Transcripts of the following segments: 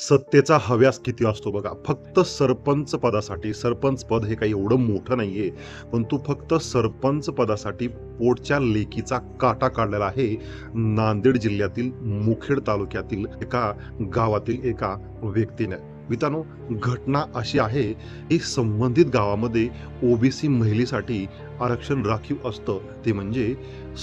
सत्तेचा हव्यास किती असतो बघा. फक्त सरपंच पदासाठी सरपंच पद हे काही एवढं मोठं नाहीये पण तू फक्त सरपंच पदासाठी पोटच्या लेकीचा काटा काढलेला आहे. नांदेड जिल्ह्यातील मुखेड तालुक्यातील एका गावातील एका व्यक्तीने. मित्रांनो घटना अशी आहे की संबंधित गावामध्ये ओबीसी महिलेसाठी आरक्षण राखीव असतं. ते म्हणजे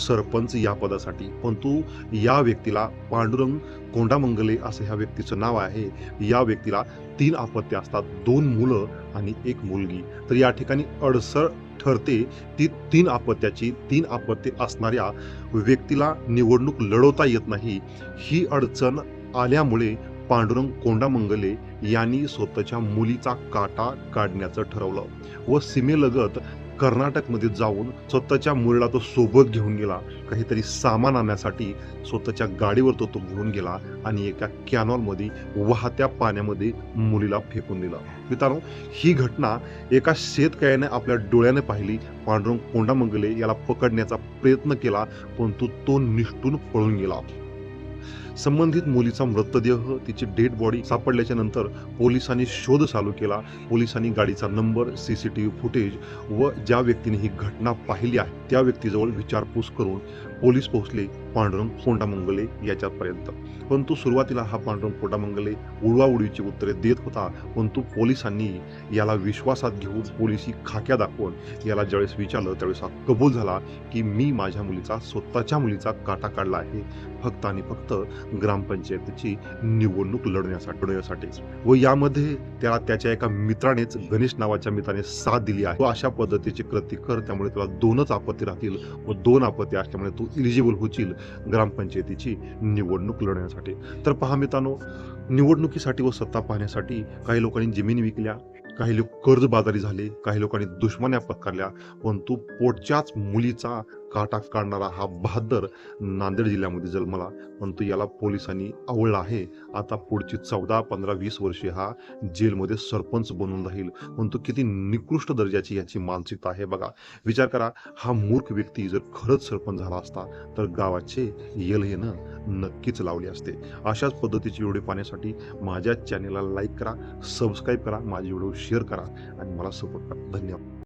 सरपंच या पदासाठी. पण तू या व्यक्तीला पांडुरंग कोंडामंगले असं ह्या व्यक्तीचं नाव आहे. या व्यक्तीला तीन अपत्य असतात. दोन मुलं आणि एक मुलगी. तर या ठिकाणी अडसर ठरते ती तीन अपत्याची तीन अपत्य असणाऱ्या व्यक्तीला निवडणूक लढवता येत नाही. ही अडचण आल्यामुळे पांडुरंग कोंडामंगले यांनी स्वतःच्या मुलीचा काटा काढण्याचं ठरवलं व सीमेलगत कर्नाटकमध्ये जाऊन स्वतःच्या मुलीला तो सोबत घेऊन गेला. काहीतरी सामान आणण्यासाठी स्वतःच्या गाडीवर तो तो घेऊन गेला आणि एका कॅनॉलमध्ये वाहत्या पाण्यामध्ये मुलीला फेकून दिला. मित्रांनो ही घटना एका शेतकऱ्याने आपल्या डोळ्याने पाहिली. पांडुरंग कोंडामंगले याला पकडण्याचा प्रयत्न केला परंतु तो निष्ठून पळून गेला. संबंधित मुलीचा मृतदेह तिची डेड बॉडी सापडल्याच्या नंतर पोलिसांनी शोध चालू केला. पोलिसांनी गाडीचा नंबर सीसीटीव्ही फुटेज व ज्या व्यक्तीने ही घटना पाहिली आहे त्या व्यक्तीजवळ विचारपूस करून पोलीस पोहोचले पांडुरंग कोंडामंगले याच्यापर्यंत. परंतु सुरुवातीला हा पांडुरंग कोंडामंगले उडवाउडवीची उत्तरे देत होता परंतु पोलिसांनी याला विश्वासात घेऊन पोलिसी खाक्या दाखवून याला ज्यावेळेस विचारलं त्यावेळेस हा कबूल झाला की मी माझ्या मुलीचा स्वतःच्या मुलीचा काटा काढला आहे. फक्त आणि फक्त ग्रामपंचायतीची निवडणूक लढण्यासाठी. लढण्यासाठीच व यामध्ये त्याला त्याच्या एका मित्रानेच गणेश नावाच्या मित्राने साथ दिली आहे. व अशा पद्धतीचे कृती कर त्यामुळे तुला दोनच आपत्ती राहतील व दोन आपत्ती असल्यामुळे तू इलिजिबल होतील ग्रामपंचायतीची निवडणूक लढण्यासाठी. तर पहा मित्रांनो निवडणुकीसाठी व सत्ता पाहण्यासाठी काही लोकांनी जमिनी विकल्या काही लोक कर्जबाजारी झाले काही लोकांनी दुश्मन्या पत्करल्या परंतु पोटच्याच मुलीचा काटा काढणारा हा बहादर नांदेड जिल्ह्यामध्ये जन्मला. परंतु याला पोलिसांनी आवडला आहे. आता पुढची चौदा पंधरा वीस वर्षे हा जेलमध्ये सरपंच बनून राहील. परंतु किती निकृष्ट दर्जाची याची मानसिकता आहे बघा. विचार करा हा मूर्ख व्यक्ती जर खरंच सरपंच झाला असता तर गावाचे यल येणं नक्कीच लावले असते. अशाच पद्धतीचे व्हिडिओ पाहण्यासाठी माझ्या चॅनेलला लाईक करा सबस्क्राईब करा माझे व्हिडिओ शेअर करा आणि मला सपोर्ट करा. धन्यवाद.